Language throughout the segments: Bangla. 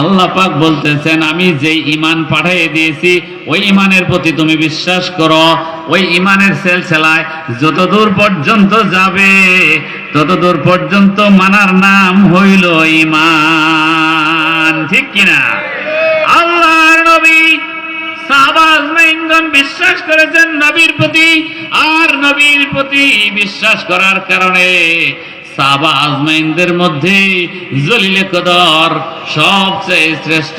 আল্লাহ পাক বলতেছেন, আমি যে ইমান পাঠিয়ে দিয়েছি, ওই ইমানের প্রতি তুমি বিশ্বাস করো। ওই ইমানের সেলসেলায় যতদূর পর্যন্ত যাবে, ততদূর পর্যন্ত মানার নাম হইল ইমান ঠিক কিনা? আল্লাহর নবী বিশ্বাস করেছেন নবীর প্রতি, আর নবীর প্রতি বিশ্বাস করার কারণে আজমাইনদের মধ্যে জলিলে কদর সবচেয়ে শ্রেষ্ঠ,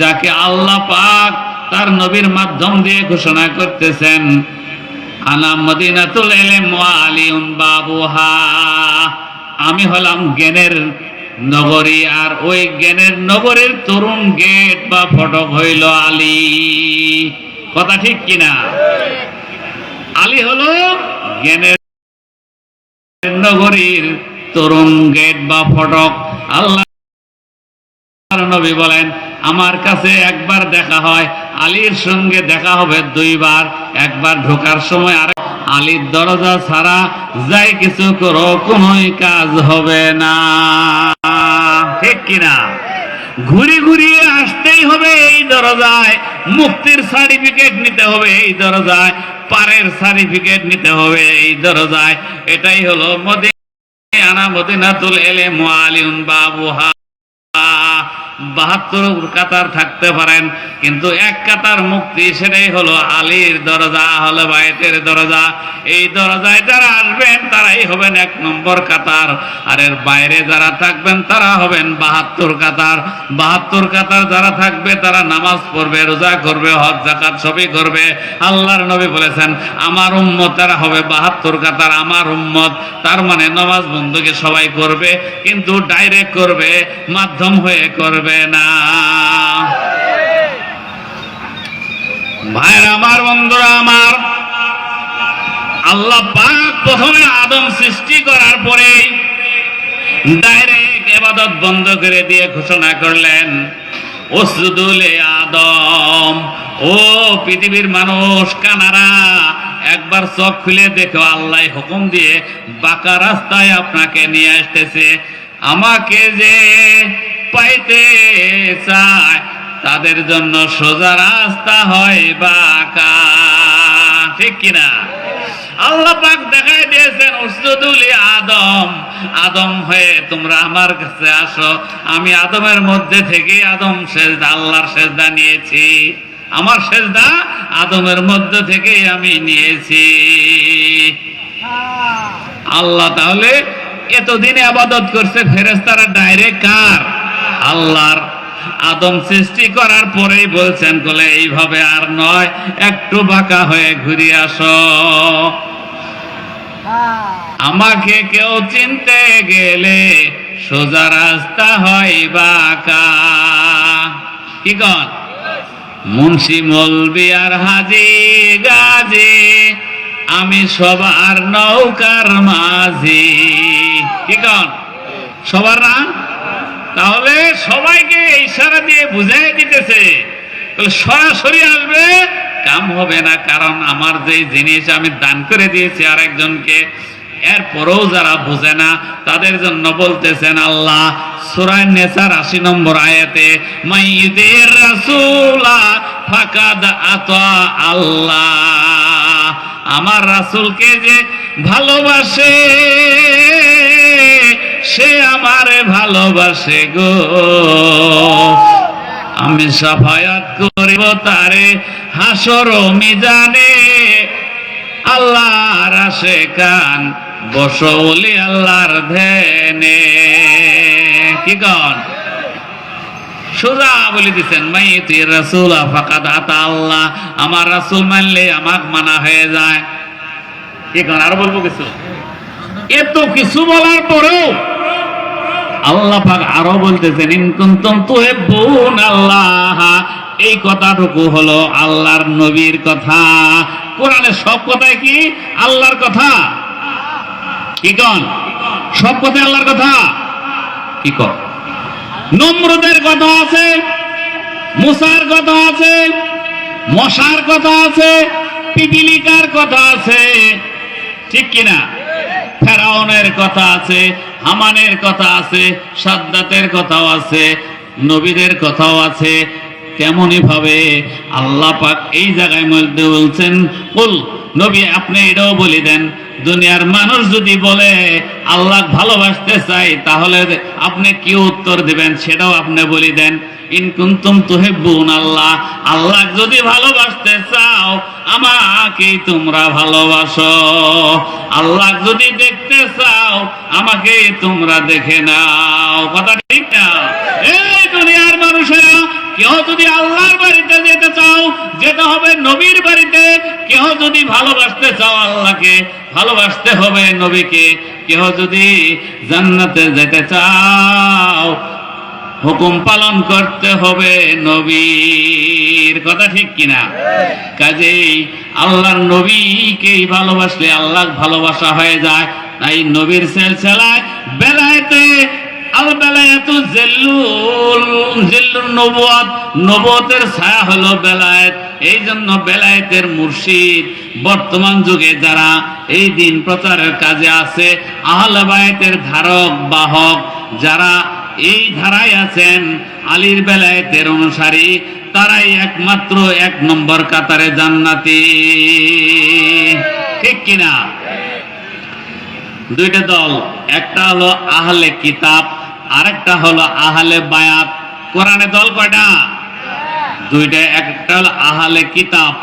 যাকে আল্লাহ পাক তার নবীর মাধ্যম দিয়ে ঘোষণা করতেছেন। আনা মদিনাতুল ওয়া আলিউন বাবুহা। আমি হলাম জ্ঞানের নগরী, আর ওই জ্ঞানের নগরের তরুণ গেট বা ফটক হইল আলী। কথা ঠিক কিনা? আলী হলো জ্ঞানের নগরীর তরুণ গেট বা ফটক, আল্লাহ নবী বলেন, আমার কাছে একবার দেখা হয়, আলীর সঙ্গে দেখা হবে দুইবার, একবার ঢোকার সময় আর আলীর দরজা ছাড়া যাই কিছু করো, কোনোই কাজ হবে না। ঠিক কিনা? ঘুরি ঘুরিয়ে আসতেই হবে এই দরজায়, মুক্তির সার্টিফিকেট নিতে হবে এই দরজায়, পারের সার্টিফিকেট নিতে হবে এই দরজায়। এটাই হলো মদিনা মদিনাতুল এলেম আলিউন বাবুহা। বাহাত্তর কাতার থাকতে পারেন। কিন্তু এক কাতার মুক্তি সেটাই হলো আলীর দরজা হলো বায়েতের দরজা। এই দরজায় যারা আসবেন, তারাই হবেন এক নম্বর কাতার। আর এর বাইরে যারা থাকবেন, তারা হবেন বাহাত্তর কাতার। বাহাত্তর কাতার যারা থাকবে, তারা নামাজ পড়বে, রোজা করবে, হজ জাকাত সবই করবে। আল্লাহর নবী বলেছেন, আমার উম্মত তারা হবে বাহাত্তর কাতার, আমার উম্মত। তার মানে নামাজ বন্ধুকে সবাই করবে, কিন্তু ডাইরেক্ট করবে, মাধ্যম হয়ে করবে। না। ভাইরা আমার, বন্ধুরা আমার, আল্লাহ পাক প্রথমে আদম সৃষ্টি করার পরে ডাইরেক্ট এবাদত বন্ধ করে দিয়ে ঘোষণা করলেন ওসুদুলে আদম, ও পৃথিবীর মানুষ, কানারা, একবার চোখ খুলে দেখো, আল্লাহ হুকুম দিয়ে বাঁকা রাস্তায় আপনাকে নিয়ে আসতেছে। আমাকে যে পাইতে চায়, তাদের জন্য সোজা রাস্তা হয় বাঁকা। ঠিক কিনা? আল্লাহ পাক দেখাই দিয়েছেন, উসজুদুল আদম আদম হয়ে তোমরা আমার কাছে আসো। আমি আদমের মধ্যে থেকে আদম সেজদা, আল্লাহর সেজদা নিয়েছি। আমার সেজদা আদমের মধ্যে থেকে আমি নিয়েছি। আল্লাহ তাহলে এতদিনে আবাদত করছে ফেরেস্তারা ডাইরেক্ট কার? আল্লাহর আদম সৃষ্টি করার পরেই বলছেন, বলে এইভাবে আর নয়, একটু বাঁকা হয়ে ঘুরে আস। আমাকে কেউ চিনতে গেলে সোজা রাস্তা হয় বাঁকা। কি কন? মুন্সি মলবি আর হাজি গাজি, আমি সবার নৌকার মাঝি। কি কন? সবার না তাহলে সবাইকে ইশারা দিয়ে বুঝাই দিতেছে। সরাসরি আসবে, কাম হবে না, কারণ আমার যে জিনিস আমি দান করে দিয়েছি আরেকজনকে, এরপরেও যারা বুঝে না, তাদের জন্য বলতেছেন আল্লাহ আশি নম্বর আয়াতে আল্লাহ। আমার রাসূলকে যে ভালোবাসে সে আমারে ভালোবাসে গো। আমি সাফায়াত করিব তারে হাসর মিজানে। আল্লাহর আসে কান বসলি আল্লাহর ধ্যানে। কি কন? সোজা বলে দিচ্ছেন মাই তুই রাসুল ফাকাদ আতা আল্লাহ। আমার রাসুল মানলে আমাক মানা হয়ে যায়। কি কন? আর বলব কিছু। এত কিছু বলার পরেও আল্লাহ পাক আরও বলতেছেন, ইন কুনতুম তুহিব্বুন আল্লাহ। এই কথাটুকু হলো আল্লাহর নবীর কথা। কোরআনে সব কথাই কি? আল্লাহর কথা। কি কন? সব কথাই আল্লাহর কথা। কি কন? নম্রদের কথা আছে, মুসার কথা আছে, মশার কথা আছে, পিপিলিকার কথা আছে। ঠিক কিনা? ফেরাউনের কথা আছে হামানের কথা আছে, সাদ্দাতের কথাও আছে, নবীদের কথাও আছে। তেমনি ভাবে আল্লাহ পাক এই জায়গায় মধ্যে বলছেন, কুল, নবী আপনি এটাও বলি দেন, দুনিয়ার মানুষ যদি বলে, আল্লাহ ভালোবাসতে চাই তাহলে আপনি কি উত্তর দিবেন? সেটাও আপনি বলি দেন। আল্লাহ আল্লাহ যদি ভালোবাসতে চাও, আমাকেই তোমরা ভালোবাসো। আল্লাহ যদি দেখতে চাও আমাকে তোমরা দেখে নাও। কথা ঠিক না? দুনিয়ার মানুষেরা, কেউ যদি আল্লাহর বাড়িতে যেতে চাও, যেতে হবে নবীর বাড়িতে, কেউ যদি ভালোবাসতে চাও আল্লাহকে, ভালোবাসতে হবে নবীকে, কেউ যদি জান্নাতে যেতে চাও হুকুম পালন করতে হবে নবীর। কথা ঠিক কিনা? কাজেই আল্লাহর নবীকেই ভালোবাসলে আল্লাহ ভালোবাসা হয়ে যায়। তাই নবীর সেলসেলায় বেলায়েতে আল বেলায়েতু জেল্লুল জেল্লুল নবুয়াত, নবুয়তের ছায়া হলো বেলায়েত। এই জন্য বেলায়েতের মুর্শিদ বর্তমান যুগে যারা এই দিন প্রচারের কাজে আছে, আহলে বায়েতের ধারক, বাহক, যারা এই ধারায় আছেন আলীর বেলায় বেলায়েতের অনুসারী, তারাই একমাত্র এক নম্বর কাতারে জান্নাতি। ঠিক কিনা? দুইটা দল, একটা হলো আহলে কিতাব, আরেকটা হলো আহলে বায়াত। কোরআনে দল কয়টা? দুইটা, একটা হলো আহলে কিতাব।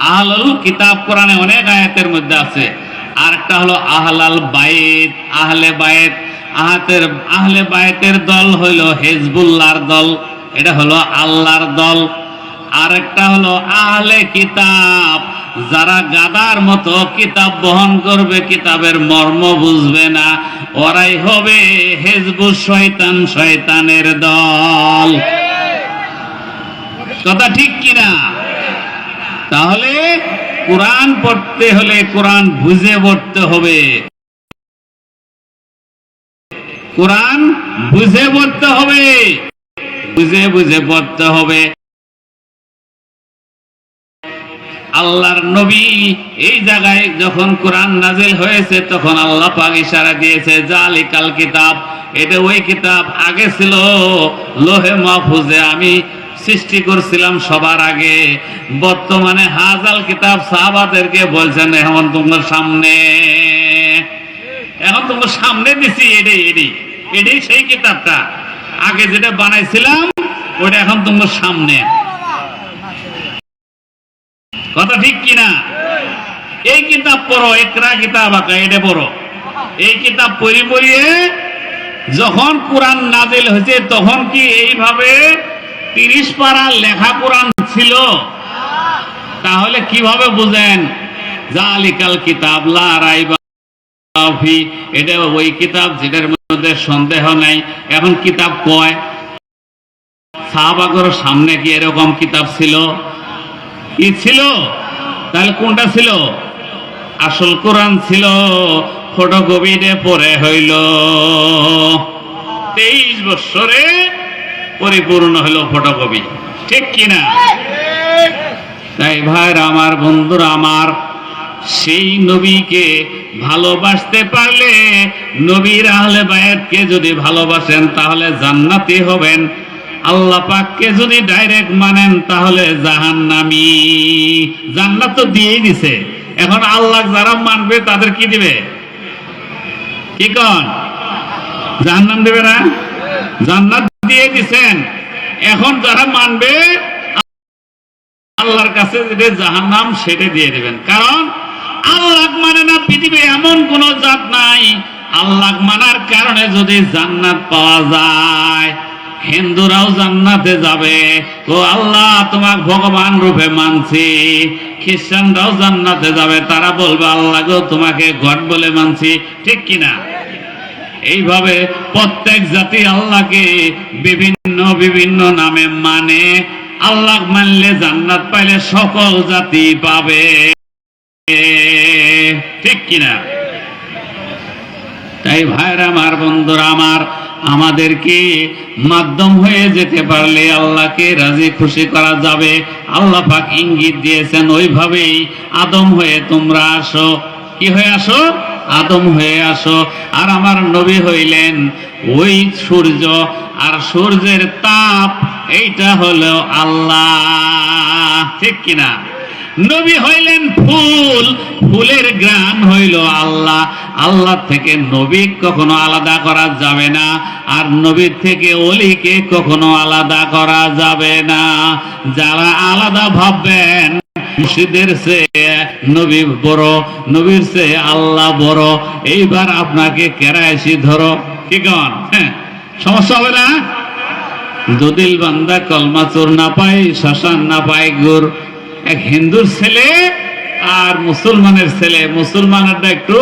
আহলুল কিতাব কোরআনে অনেক আয়াতের মধ্যে আছে। আরেকটা হলো আহলাল বায়েত আহলে বায়েত আহাতের আহলে বায়েতের দল হইল হেজবুল্লাহর দল, এটা হলো আল্লাহর দল। আরেকটা হলো আহলে কিতাব, যারা গাদার মতো কিতাব বহন করবে, কিতাবের মর্ম বুঝবে না, ওরাই হবে হেজবু শয়তান শয়তানের দল। কথা ঠিক কিনা? তাহলে কোরআন পড়তে হলে কোরআন বুঝে পড়তে হবে। কোরআন বুঝে পড়তে হবে। বুঝে বুঝে পড়তে হবে। আল্লাহর নবী এই জায়গায় যখন কোরআন নাজিল হয়েছে, তখন আল্লাহ পাক ইশারা দিয়েছে, জালিকাল কিতাব। এটা ওই কিতাব আগে ছিল। লোহে মাহফুজে আমি সৃষ্টি করছিলাম সবার আগে। বর্তমানে হাজাল কিতাব সাহাবাদেরকে বলছেন এখন সামনে এখন তোমার সামনে দিছি এটাই এটাই এটাই সেই কিতাবটা। আগে যেটা বানাইছিলাম ওটা এখন তোমার সামনে। কথা ঠিক কিনা? এই কিতাব পড়ো, একরা কিতাব আঁকা, এটা পড়ো। এই কিতাব পড়ি পড়িয়ে যখন কোরআন নাজিল হয়েছে, তখন কি এইভাবে তিরিশ পারা লেখা কোরআন ছিল? তাহলে কীভাবে বুঝেন? জালিকাল কিতাব লা রাইবা এটা ওই কিতাব যেটার মধ্যে সন্দেহ নাই। এখন কিতাব কয়? সাহাবাগর সামনে কি এরকম কিতাব ছিল? কি ছিল? তাহলে কোনটা ছিল? আসল কোরআন ছিল ফটোকপিতে পরে হইল। তেইশ বৎসরে পরিপূর্ণ হইল ফটোকপি। ঠিক কিনা? তাই ভাইরা আমার বন্ধুরা আমার সেই নবীকে ভালোবাসতে পারলে নবীর আহলে বায়াতকে যদি ভালোবাসেন, তাহলে জান্নাতি হবেন। আল্লাহ পাককে যদি ডাইরেক্ট মানেন, তাহলে জাহান্নামি। জান্নাত তো দিয়েই দিছে। এখন আল্লাহ যারা মানবে, তাদের কি দিবে? কি কন? জাহান্নাম দেবে না? জান্নাত দিয়ে দিছেন। এখন যারা মানবে, আল্লাহর কাছে যেটা জাহান্নাম, সেটা দিয়ে দেবেন। কারণ আল্লাহ মানে না পৃথিবী এমন কোন জাত নাই। আল্লাহ মানার কারণে যদি জান্নাত পাওয়া যায়, হিন্দুরাও জান্নাতে যাবে। ও আল্লাহ, তোমাক ভগবান রূপে মানছি। খ্রিস্টানরাও জান্নাতে যাবে। তারা বলবে, আল্লাহ গো, তোমাকে গড বলে মানছি। ঠিক কিনা? এইভাবে প্রত্যেক জাতি আল্লাহকে বিভিন্ন বিভিন্ন নামে মানে। আল্লাহ মানলে জান্নাত পাইলে সকল জাতি পাবে। ঠিক কিনা? তাই ভাইরা আমার, বন্ধুরা আমার, আমাদেরকে মাধ্যম হয়ে যেতে পারলে আল্লাহকে রাজি খুশি করা যাবে। আল্লাহ পাক ইঙ্গিত দিয়েছেন ওইভাবেই আদম হয়ে তোমরা আসো। কি হয়ে আসো? আদম হয়ে আসো। আর আমার নবী হইলেন ওই সূর্য, আর সূর্যের তাপ এইটা হলো আল্লাহ। ঠিক কিনা? নবী হইলেন ফুল, ফুলের গ্রাম হইল আল্লাহ। আল্লাহ থেকে নবী কখনো আলাদা করা যাবে না, আর নবীর থেকে অলিকে কখনো আলাদা করা যাবে না। যারা আলাদা ভাববেন নবী বড়, নবীর সে আল্লাহ বড়। এইবার আপনাকে কেরাইশি ধরো। কি কন? হ্যাঁ সমস্যা হবে না? দদিল বান্দা কলমা চোর না পাই শ্মশান না পাই গুর এক হিন্দুর ছেলে আর মুসলমানের ছেলে। মুসলমানেরটা একটু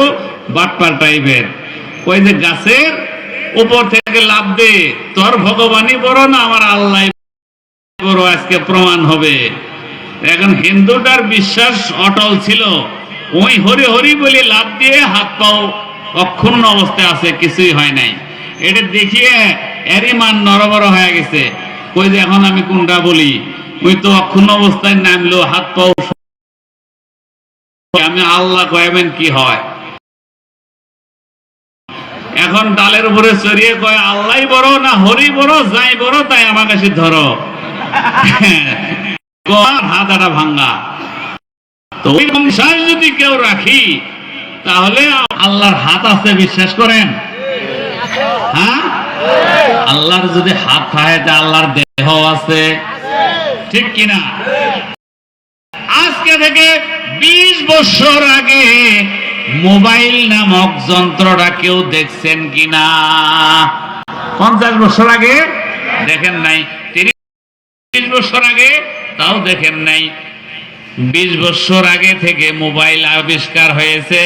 বাটপার টাইপের। ওই যে গাছের উপর থেকে লাভ দে তোর ভগবানই বড় না, আমার আল্লাহ বড়, আজকে প্রমাণ হবে। এখন হিন্দুটার বিশ্বাস অটল ছিল। ওই হরি হরি বলে লাভ দিয়ে হাত পাও অক্ষুণ্ণ অবস্থায় আছে, কিছুই হয় নাই। এটা দেখিয়ে এরই মান নরবর হয়ে গেছে। কই যে এখন আমি কোনটা বলি? ওই তো অক্ষুণ্ণ অবস্থায় নামলো, হাত পাও আমি আল্লাহ কয়াবেন কি হয়? এখন ডালের উপরে চড়িয়ে কয় আল্লাহ বড় না হরি বড়, যাই বড় তাই আমার কাছে ধরো। হাতাটা ভাঙ্গা। তো ওই সংসার যদি কেউ রাখি, তাহলে আল্লাহর হাত আছে, বিশ্বাস করেন? হ্যাঁ? আল্লাহর যদি হাত থাকে আল্লাহর দেহ আছে। ঠিক কিনা? আজকে থেকে বিশ বছর আগে মোবাইল নামক যন্ত্রটা কেউ দেখছেন কিনা? পঞ্চাশ বছর আগে দেখেন নাই। তিরিশ বছর আগে তাও দেখেন নাই। বিশ বছর আগে থেকে মোবাইল আবিষ্কার হয়েছে।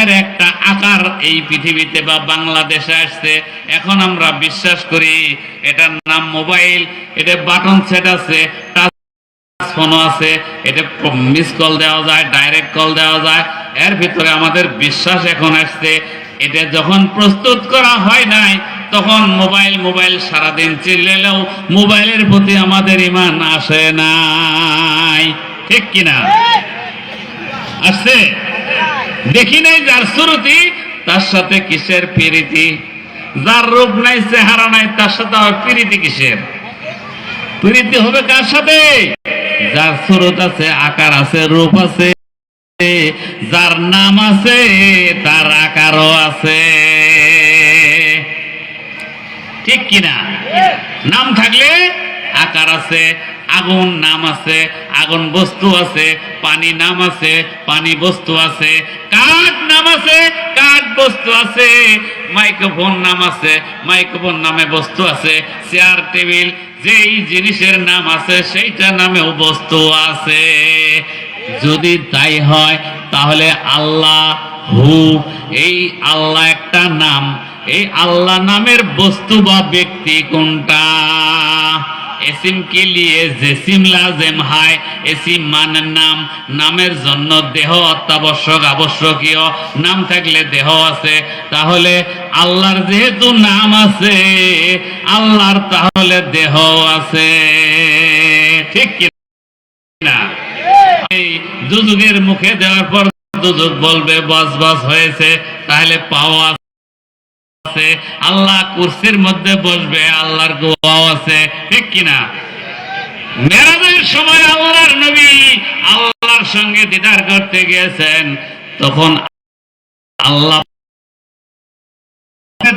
এর একটা আকার এই পৃথিবীতে বা বাংলাদেশে আসছে। এখন আমরা বিশ্বাস করি, এটার নাম মোবাইল। এটা বাটন সেট আছে ফোনও আছে, এটা মিস কল দেওয়া যায় ডাইরেক্ট কল দেওয়া যায়। এর ভিতরে আমাদের বিশ্বাস এখন আসছে, এটা যখন প্রস্তুত করা হয় নাই, তখন মোবাইল মোবাইল সারাদিন চিল্লেলেও মোবাইলের প্রতি আমাদের ইমান আসে নাই। ঠিক কিনা আসছে? দেখি নাই যার শ্রুতি তার সাথে কিসের পিরিতি? যার রূপ নাই, চেহারা নাই, তার সাথে আবার পিরিতি কিসের? প্রীতি হবে কার সাথে? যার স্রোত আছে, আকার আছে, রূপ আছে, যার নাম আছে, তার আকারও আছে। ঠিক কিনা? নাম থাকলে আকার আছে, আগুন নাম আছে, আগুন বস্তু আছে, পানি নাম আছে, পানি বস্তু আছে, কাঠ নাম আছে, কাঠ বস্তু আছে, মাইক্রোফোন নাম আছে, মাইক্রোফোন নামে বস্তু আছে, চেয়ার, টেবিল যেই জিনিসের নাম আছে, সেইটা নামে বস্তু আছে। যদি তাই হয়, তাহলে আল্লাহ হু, এই আল্লাহ একটা নাম। এই আল্লাহ নামের বস্তু বা ব্যক্তি কোনটা? এসিম কে লিয়ে জেসিম লাজেম হায়? এসিম মানের নাম, নামের জন্য দেহ অত্যাবশ্যক, আবশ্যকীয়। নাম থাকলে দেহ আছে। তাহলে আল্লাহর যেহেতু নাম আছে, আল্লাহর তাহলে দেহ আছে। ঠিক কি না? এই দুজুগের মুখে দেওয়ার পর দুজুগ বলবে, বস বস হয়েছে। তাহলে পাওয়া আছে, আল্লাহ কুরসির মধ্যে বসবে, আল্লাহর গোয়াও আছে, ঠিক কিনা? মেরাজের সময় আল্লাহর নবী আল্লাহর সঙ্গে দিদার করতে গিয়েছেন, তখন আল্লাহ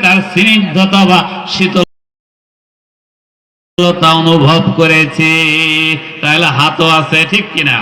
তার স্নিগ্ধতা বা শীতলতা অনুভব করেছি। তাহলে হাতও আছে, ঠিক কিনা?